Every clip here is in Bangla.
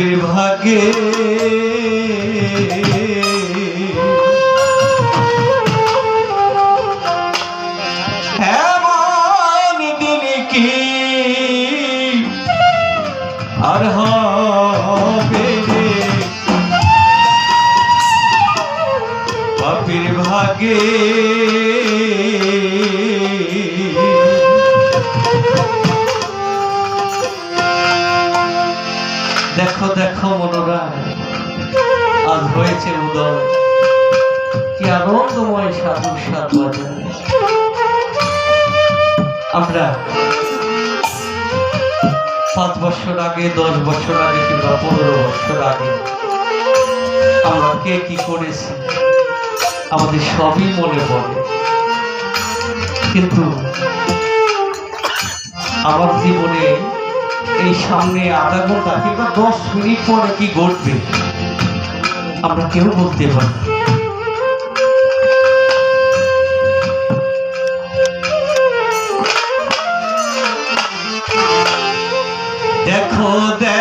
পাপির ভাগে। এমন দিন কি আর হবে হয়েছে উদয়। কি আনন্দময় সাধু সাধু বাজার আমরা পাঁচ বছর আগে, দশ বছর আগে কিংবা পনেরো বছর আগে আমরা কে কি করেছি, আমাদের সবই মনে পড়ে। কিন্তু আমার জীবনে এই সামনে আধা ঘণ্টা কিংবা দশ মিনিট পরে কি ঘটবে আমরা কেউ বলতে পারি দেখো দেখো।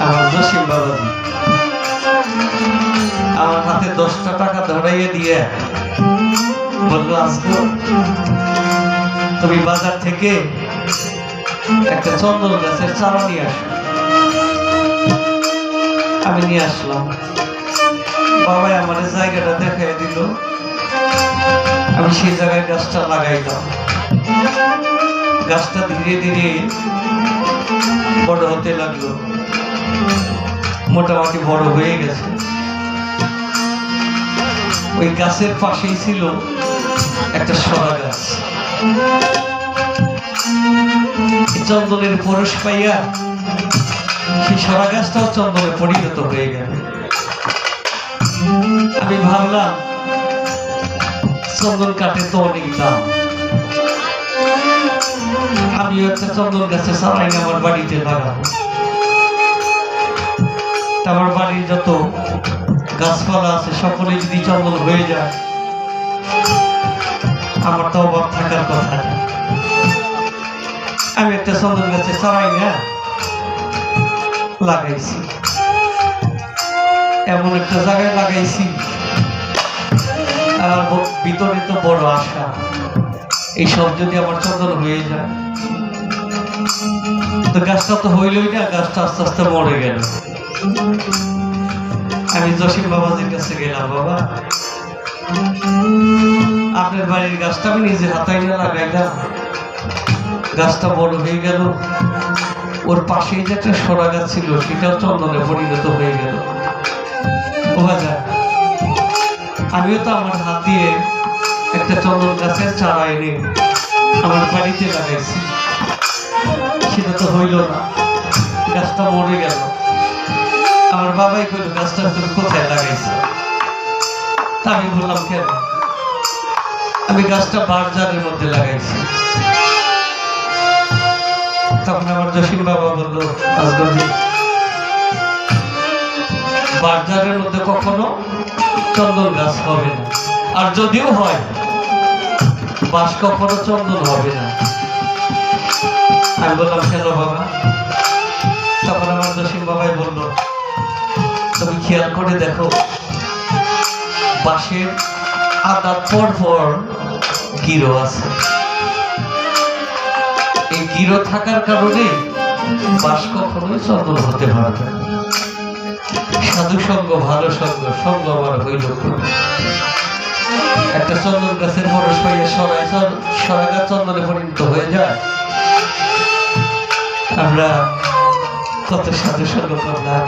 আমার জসিম বাবাজি আমার হাতে দশটা টাকা ধরাইয়ে দিয়ে বলল আসব তুমি বাজার থেকে একটা চন্দন গাছের চারা নিয়ে আসো। আমি নিয়ে আসলাম। বাবাই আমার জায়গাটা দেখাই দিল। আমি সেই জায়গায় গাছটা লাগাইলাম। গাছটা ধীরে ধীরে বড় হতে লাগল। মোটামুটি বড় হয়ে গেছে। ওই গাছের পাশেই ছিল একটা সরা গাছ। চন্দনের পরশ পাইয়া সেই সরা গাছটাও চন্দনে পরিণত হয়ে গেল। আমি ভাবলাম, চন্দন কাঠে তো অনেক দাম। আমিও একটা চন্দন গাছে সারাই আমার বাড়িতে লাগাবো আমার বাড়ির যত গাছপালা আছে, সকলে যদি চন্দন হয়ে যায়, আমার তো অভাব থাকার কথা। আমি একটা চন্দন গাছে চারাই না, লাগাইছি। এমন একটা জায়গায় লাগাইছি, আর ভিতরে তো বড় আশা। এইসব যদি আমার চন্দন হয়ে যায়, তো গাছটা তো হইলই না, গাছটা আস্তে আস্তে মরে গেল। আমি জসিম বাবাজির কাছে গেলাম, বাবা। আপনার বাড়ির গাছটা আমি নিজে হাতাই না লাগাইলাম গাছটা বড় হয়ে গেল। ওর পাশেই যে একটা সরা গাছ ছিল, সেটাও চন্দনে পরিণত হয়ে গেল। আমিও তো আমার হাত দিয়ে একটা চন্দন গাছের চারা এনে আমার বাড়িতে লাগাইছি। সেটা তো হইল না। গাছটা মরে গেল। আমার বাবাই কইল, গাছটা তুমি কোথায় লাগাইছো? তা আমি বললাম, কেন? আমি গাছটা বারজারের মধ্যে লাগাইছি। তখন আমার জসিম বাবা বলল আজগরজি বারজারের মধ্যে কখনো চন্দন গাছ হবে না। আর যদিও হয় বাস কখনো চন্দন হবে না আমি বললাম, কেন বাবা তখন আমার জসিম বাবাই বলল, তুমি খেয়াল করে দেখো, বাঁশের আদা পর পর গিরো আছে এই গিরো থাকার কারণে বাস কখনোই চন্দন হতে পারবে। সাধু সঙ্গ ভালো সঙ্গ সঙ্গ আমার হইল। একটা চন্দন গাছের বড় পাইয়া সরাই গাছ চন্দনে পরিণত হয়ে যায়। আমরা কত সাধু সঙ্গ করলাম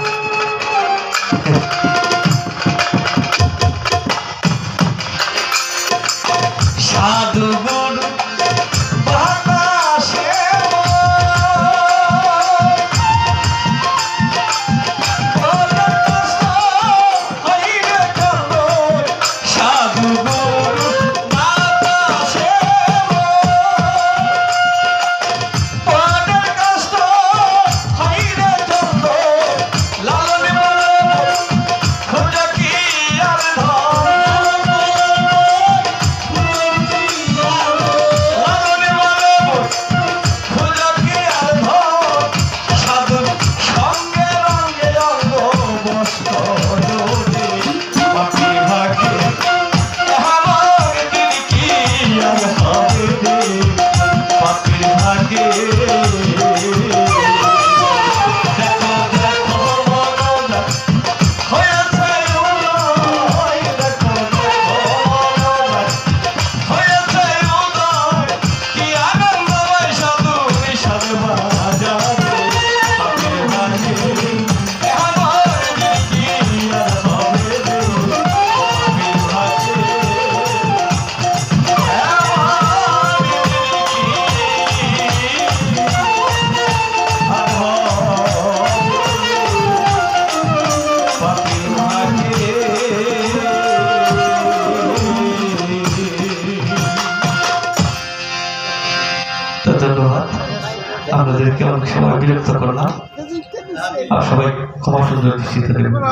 আর সবাই ক্ষমা সুন্দর দৃষ্টিতে দেখবেন।